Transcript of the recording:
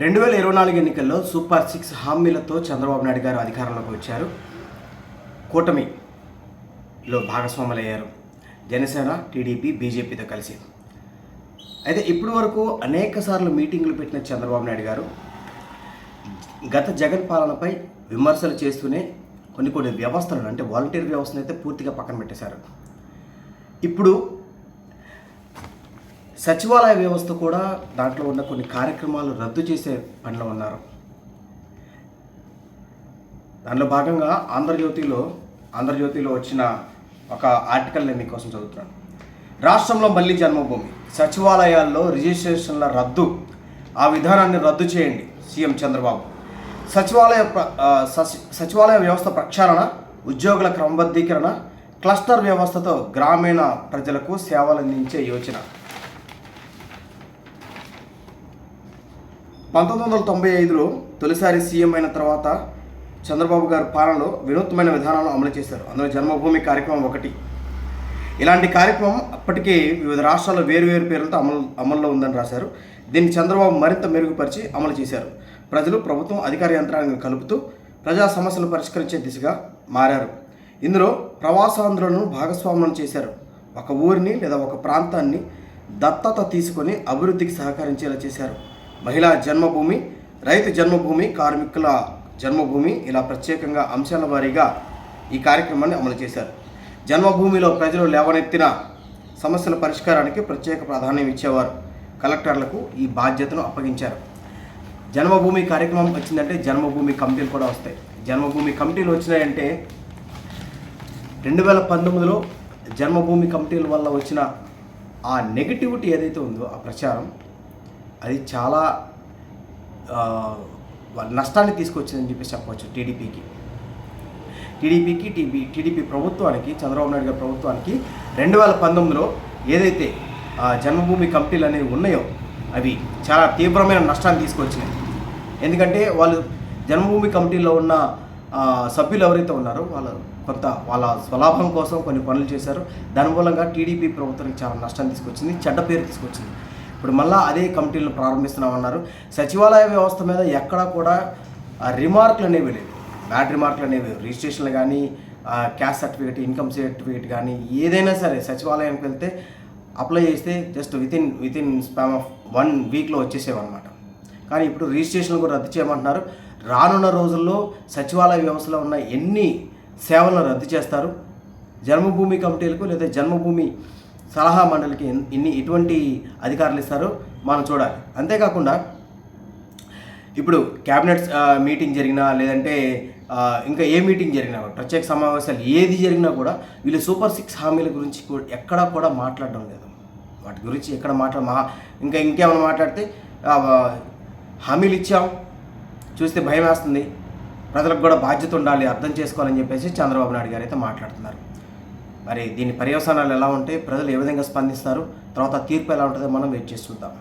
రెండు వేల ఇరవై నాలుగు ఎన్నికల్లో సూపర్ సిక్స్ హామీలతో చంద్రబాబు నాయుడు గారు అధికారంలోకి వచ్చారు. కూటమిలో భాగస్వాములయ్యారు. జనసేన టీడీపీ బీజేపీతో కలిసి. అయితే ఇప్పటి వరకు అనేక సార్లు మీటింగులు పెట్టిన చంద్రబాబు నాయుడు గారు గత జగన్ పాలనపై విమర్శలు చేస్తూనే కొన్ని కొన్ని వ్యవస్థలను అంటే వాలంటీర్ వ్యవస్థను అయితే పూర్తిగా పక్కన పెట్టేశారు. ఇప్పుడు సచివాలయ వ్యవస్థ కూడా దాంట్లో ఉన్న కొన్ని కార్యక్రమాలు రద్దు చేసే పనిలో ఉన్నారు. దానిలో భాగంగా ఆంధ్రజ్యోతిలో ఆంధ్రజ్యోతిలో వచ్చిన ఒక ఆర్టికల్ నేను మీకోసం చదువుతున్నాను. రాష్ట్రంలో మళ్ళీ జన్మభూమి. సచివాలయాల్లో రిజిస్ట్రేషన్ల రద్దు. ఆ విధానాన్ని రద్దు చేయండి సీఎం చంద్రబాబు. సచివాలయ సచివాలయ వ్యవస్థ ప్రక్షాళన ఉద్యోగుల క్రమబద్ధీకరణ క్లస్టర్ వ్యవస్థతో గ్రామీణ ప్రజలకు సేవలు అందించే యోచన. పంతొమ్మిది వందల తొంభై ఐదులో తొలిసారి సీఎం అయిన తర్వాత చంద్రబాబు గారి పాలనలో వినూత్నమైన విధానాలను అమలు చేశారు. అందులో జన్మభూమి కార్యక్రమం ఒకటి. ఇలాంటి కార్యక్రమం అప్పటికే వివిధ రాష్ట్రాల్లో వేరువేరు పేర్లతో అమలు అమల్లో ఉందని రాశారు. దీన్ని చంద్రబాబు మరింత మెరుగుపరిచి అమలు చేశారు. ప్రజలు ప్రభుత్వం అధికార యంత్రాంగం కలుపుతూ ప్రజా సమస్యలు పరిష్కరించే దిశగా మారారు. ఇందులో ప్రవాసాంధ్రులను భాగస్వాములను చేశారు. ఒక ఊరిని లేదా ఒక ప్రాంతాన్ని దత్తత తీసుకొని అభివృద్ధికి సహకరించేలా చేశారు. మహిళా జన్మభూమి రైతు జన్మభూమి కార్మికుల జన్మభూమి ఇలా ప్రత్యేకంగా అంశాల వారీగా ఈ కార్యక్రమాన్ని అమలు చేశారు. జన్మభూమిలో ప్రజలు లేవనెత్తిన సమస్యల పరిష్కారానికి ప్రత్యేక ప్రాధాన్యం ఇచ్చేవారు కలెక్టర్లకు ఈ బాధ్యతను అప్పగించారు. జన్మభూమి కార్యక్రమం వచ్చిందంటే జన్మభూమి కమిటీలు కూడా వస్తాయి. జన్మభూమి కమిటీలు వచ్చినాయంటే రెండు వేల పంతొమ్మిదిలో జన్మభూమి కమిటీల వల్ల వచ్చిన ఆ నెగిటివిటీ ఏదైతే ఉందో ఆ ప్రచారం అది చాలా నష్టాన్ని తీసుకొచ్చిందని చెప్పేసి చెప్పవచ్చు టీడీపీకి. టీడీపీకి టీడీ టీడీపీ ప్రభుత్వానికి చంద్రబాబు నాయుడు గారి ప్రభుత్వానికి రెండు వేల పంతొమ్మిదిలో ఏదైతే జన్మభూమి కమిటీలు అనేవి ఉన్నాయో అవి చాలా తీవ్రమైన నష్టాన్ని తీసుకొచ్చినాయి. ఎందుకంటే వాళ్ళు జన్మభూమి కమిటీలో ఉన్న సభ్యులు ఎవరైతే ఉన్నారో వాళ్ళు కొంత వాళ్ళ స్వలాభం కోసం కొన్ని పనులు చేశారు. దాని మూలంగా టీడీపీ ప్రభుత్వానికి చాలా నష్టాన్ని తీసుకొచ్చింది చెడ్డ పేరు తీసుకొచ్చింది. ఇప్పుడు మళ్ళా అదే కమిటీలను ప్రారంభిస్తున్నామన్నారు. సచివాలయ వ్యవస్థ మీద ఎక్కడా కూడా రిమార్క్లు రిమార్కులు అనేవి లేవు. బ్యాడ్ రిమార్కులు అనేవి రిజిస్ట్రేషన్లు కానీ క్యాస్ట్ సర్టిఫికేట్ ఇన్కమ్ సర్టిఫికేట్ కానీ ఏదైనా సరే సచివాలయానికి వెళ్తే అప్లై చేస్తే just within within span of one వీక్లో వచ్చేసేవన్నమాట. కానీ ఇప్పుడు రిజిస్ట్రేషన్ కూడా రద్దు చేయమంటున్నారు. రానున్న రోజుల్లో సచివాలయ వ్యవస్థలో ఉన్న ఎన్ని సేవలను రద్దు చేస్తారు? జన్మభూమి కమిటీలకు లేదా జన్మభూమి సలహా మండలికి ఇన్ని ఎన్ని ఎటువంటి అధికారులు ఇస్తారో మనం చూడాలి. అంతేకాకుండా ఇప్పుడు క్యాబినెట్ మీటింగ్ జరిగినా లేదంటే ఇంకా ఏ మీటింగ్ జరిగినా ప్రత్యేక సమావేశాలు ఏది జరిగినా కూడా వీళ్ళు సూపర్ సిక్స్ హామీల గురించి కూడా ఎక్కడా కూడా మాట్లాడడం లేదు. వాటి గురించి ఎక్కడ మాట్లాడ మహా ఇంకా ఇంకేమైనా మాట్లాడితే హామీలు ఇచ్చాం చూస్తే భయం వేస్తుంది ప్రజలకు కూడా బాధ్యత ఉండాలి అర్థం చేసుకోవాలని చెప్పేసి చంద్రబాబు నాయుడు గారు అయితే మాట్లాడుతున్నారు. మరి దీని పర్యవసానాలు ఎలా ఉంటాయి ప్రజలు ఏ విధంగా స్పందిస్తారు? తర్వాత తీర్పు ఎలా ఉంటుందో మనం వెయిట్ చేసి చూద్దాం.